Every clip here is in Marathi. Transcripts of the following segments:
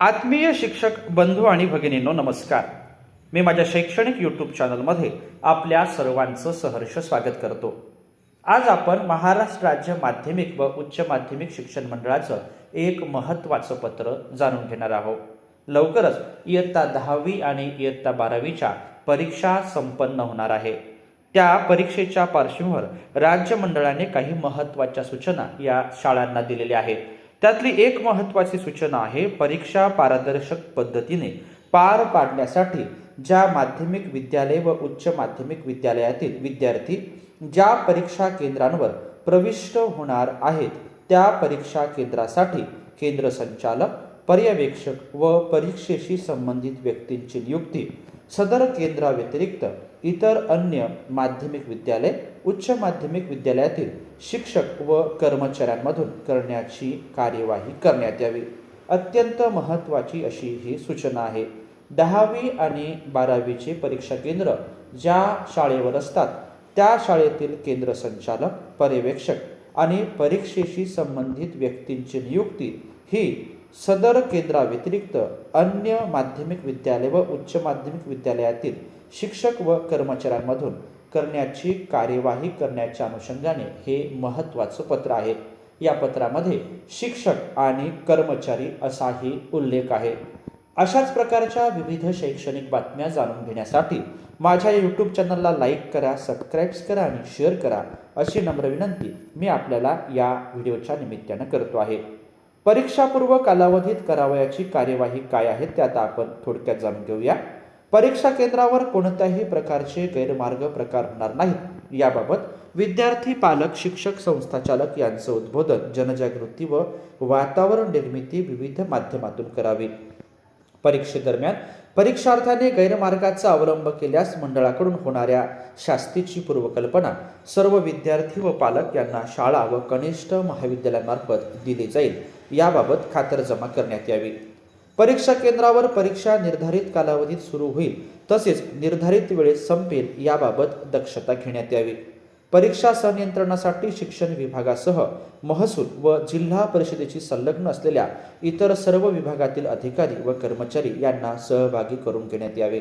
आत्मीय शिक्षक बंधू आणि भगिनींनो नमस्कार. मी माझ्या शैक्षणिक यूट्यूब चॅनलमध्ये आपल्या सर्वांचं सहर्ष स्वागत करतो. आज आपण महाराष्ट्र राज्य माध्यमिक व उच्च माध्यमिक शिक्षण मंडळाचं एक महत्त्वाचं पत्र जाणून घेणार आहोत. लवकरच इयत्ता दहावी आणि इयत्ता बारावीच्या परीक्षा संपन्न होणार आहे. त्या परीक्षेच्या पार्श्वभूमीवर राज्य मंडळाने काही महत्त्वाच्या सूचना या शाळांना दिलेल्या आहेत. त्यातली एक महत्त्वाची सूचना आहे परीक्षा पारदर्शक पद्धतीने पार पाडण्यासाठी ज्या माध्यमिक विद्यालय व उच्च माध्यमिक विद्यालयातील विद्यार्थी ज्या परीक्षा केंद्रांवर प्रविष्ट होणार आहेत त्या परीक्षा केंद्रासाठी केंद्र संचालक पर्यवेक्षक व परीक्षेशी संबंधित व्यक्तींची नियुक्ती सदर केंद्राव्यतिरिक्त इतर अन्य माध्यमिक विद्यालय उच्च माध्यमिक विद्यालयातील शिक्षक व कर्मचाऱ्यांमधून करण्याची कार्यवाही करण्यात यावी. अत्यंत महत्त्वाची अशी ही सूचना आहे. दहावी आणि बारावीचे परीक्षा केंद्र ज्या शाळेवर असतात त्या शाळेतील केंद्र संचालक पर्यवेक्षक आणि परीक्षेशी संबंधित व्यक्तींची नियुक्ती ही सदर केंद्राव्यतिरिक्त अन्य माध्यमिक विद्यालय व उच्च माध्यमिक विद्यालयातील शिक्षक व कर्मचाऱ्यांमधून करण्याची कार्यवाही करण्याच्या अनुषंगाने हे महत्त्वाचं पत्र आहे. या पत्रामध्ये शिक्षक आणि कर्मचारी असाही उल्लेख आहे. अशाच प्रकारच्या विविध शैक्षणिक बातम्या जाणून घेण्यासाठी माझ्या यूट्यूब चॅनलला लाईक करा सबस्क्राईब्स करा आणि शेअर करा अशी नम्र विनंती मी आपल्याला या व्हिडिओच्या निमित्तानं करतो आहे. परीक्षापूर्व कालावधीत करावयाची कार्यवाही काय आहे ते आता आपण थोडक्यात जाणून घेऊया. परीक्षा केंद्रावर कोणत्याही प्रकारचे गैरमार्ग प्रकार होणार नाहीत. याबाबत विद्यार्थी पालक शिक्षक संस्थाचालक यांचं उद्बोधन जनजागृती व वातावरण निर्मिती विविध माध्यमातून करावी. परीक्षेदरम्यान परीक्षार्थ्याने गैरमार्गाचा अवलंब केल्यास मंडळाकडून होणाऱ्या शास्तीची पूर्वकल्पना सर्व विद्यार्थी व पालक यांना शाळा व कनिष्ठ महाविद्यालयांमार्फत दिली जाईल. याबाबत खातरजमा करण्यात यावी. परीक्षा केंद्रावर परीक्षा निर्धारित कालावधीत सुरू होईल. तसेच निर्धारित वेळेत संपेल याबाबत दक्षता घेण्यात यावी. परीक्षा संनियंत्रणासाठी शिक्षण विभागासह महसूल व जिल्हा परिषदेची संलग्न असलेल्या इतर सर्व विभागातील अधिकारी व कर्मचारी यांना सहभागी करून घेण्यात यावे.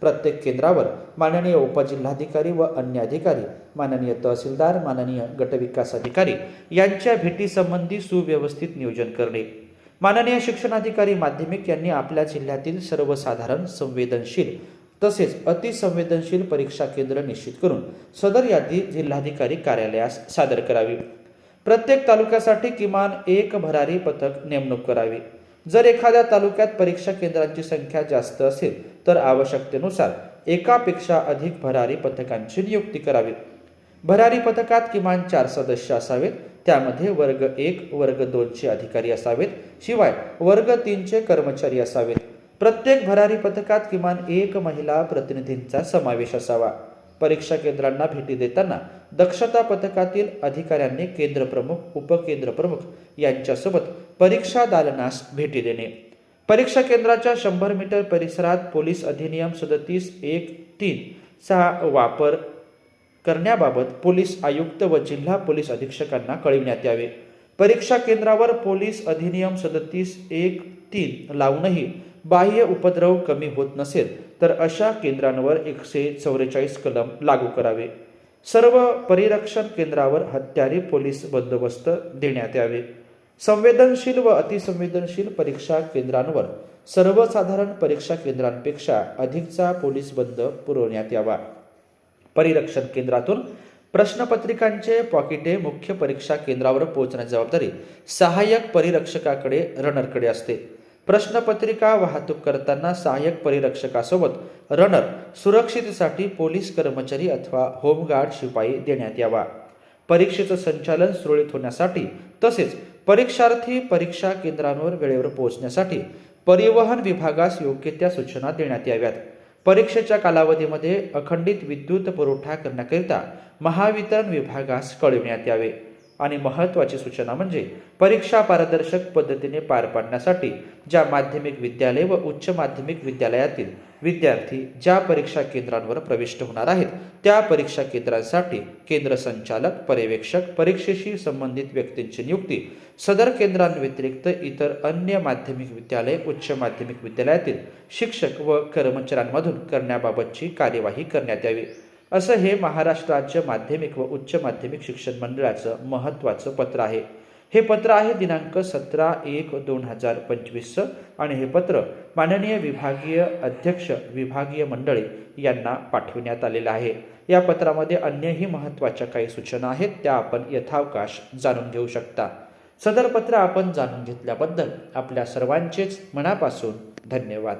प्रत्येक केंद्रावर माननीय उपजिल्हाधिकारी व अन्य अधिकारी माननीय तहसीलदार माननीय गटविकास अधिकारी यांच्या भेटीसंबंधी सुव्यवस्थित नियोजन करणे. माननीय शिक्षणाधिकारी माध्यमिक यांनी आपल्या जिल्ह्यातील सर्वसाधारण संवेदनशील तसेच अतिसंवेदनशील परीक्षा केंद्र निश्चित करून सदर यादी जिल्हाधिकारी कार्यालयास सादर करावी. प्रत्येक तालुक्यासाठी किमान एक भरारी पथक नेमणूक करावी. जर एखाद्या तालुक्यात परीक्षा केंद्रांची संख्या जास्त असेल तर आवश्यकतेनुसार एकापेक्षा अधिक भरारी पथकांची नियुक्ती करावी. भरारी पथकात किमान चार सदस्य असावेत त्यामध्ये वर्ग एक वर्ग दोनचे अधिकारी असावेत. शिवाय वर्ग तीनचे कर्मचारी असावेत. प्रत्येक भरारी पथकात किमान एक महिला प्रतिनिधींचा समावेश असावा. परीक्षा केंद्रांना भेटी देताना दक्षता पथकातील अधिकाऱ्यांनी केंद्र प्रमुख उपकेंद्र प्रमुख यांच्यासोबत परीक्षा दालनास भेटी देणे. परीक्षा केंद्राच्या शंभर मीटर परिसरात पोलीस अधिनियम सदतीस एक तीन सहा वापर करण्याबाबत पोलीस आयुक्त व जिल्हा पोलीस अधीक्षकांना कळविण्यात यावे. परीक्षा केंद्रावर पोलीस अधिनियम सदतीस एक तीन लावूनही बाह्य उपद्रव कमी होत नसेल तर अशा केंद्रांवर एकशे चौवेचाळीस कलम लागू करावे. सर्व परिरक्षण केंद्रावर हत्यारी पोलीस बंदोबस्त देण्यात यावे. संवेदनशील व अतिसंवेदनशील परीक्षा केंद्रांवर सर्वसाधारण परीक्षा केंद्रांपेक्षा अधिकचा पोलीस बंद पुरवण्यात यावा. परिरक्षण केंद्रातून प्रश्नपत्रिकांचे पॉकेटे मुख्य परीक्षा केंद्रावर पोहोचण्याची जबाबदारी सहाय्यक परिरक्षकाकडे रनरकडे असते. प्रश्नपत्रिका वाहतूक करताना सहाय्यक परिरक्षकासोबत रनर सुरक्षितेसाठी पोलीस कर्मचारी अथवा होमगार्ड शिपाई देण्यात यावा. परीक्षेचं संचालन सुरळीत होण्यासाठी तसेच परीक्षार्थी परीक्षा केंद्रांवर वेळेवर पोहोचण्यासाठी परिवहन विभागास योग्य त्या सूचना देण्यात याव्यात. परीक्षेच्या कालावधीमध्ये अखंडित विद्युत पुरवठा करण्याकरिता महावितरण विभागास कळविण्यात यावे. आणि महत्त्वाची सूचना म्हणजे परीक्षा पारदर्शक पद्धतीने पार पाडण्यासाठी ज्या माध्यमिक विद्यालय व उच्च माध्यमिक विद्यालयातील विद्यार्थी ज्या परीक्षा केंद्रांवर प्रविष्ट होणार आहेत त्या परीक्षा केंद्रांसाठी केंद्र संचालक पर्यवेक्षक परीक्षेशी संबंधित व्यक्तींची नियुक्ती सदर केंद्रांव्यतिरिक्त इतर अन्य माध्यमिक विद्यालय उच्च माध्यमिक विद्यालयातील शिक्षक व कर्मचाऱ्यांमधून करण्याबाबतची कार्यवाही करण्यात यावी. असं हे महाराष्ट्र राज्य माध्यमिक व उच्च माध्यमिक शिक्षण मंडळाचं महत्त्वाचं पत्र आहे. हे पत्र आहे दिनांक सतरा एक दोन हजार पंचवीसचं आणि हे पत्र माननीय विभागीय अध्यक्ष विभागीय मंडळे यांना पाठविण्यात आलेलं आहे. या पत्रामध्ये अन्यही महत्त्वाच्या काही सूचना आहेत त्या आपण यथावकाश जाणून घेऊ शकता. सदर पत्र आपण जाणून घेतल्याबद्दल आपल्या सर्वांचेच मनापासून धन्यवाद.